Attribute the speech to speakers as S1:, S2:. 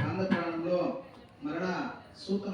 S1: ఆంధ్రప్రాణంలో మరణ సూత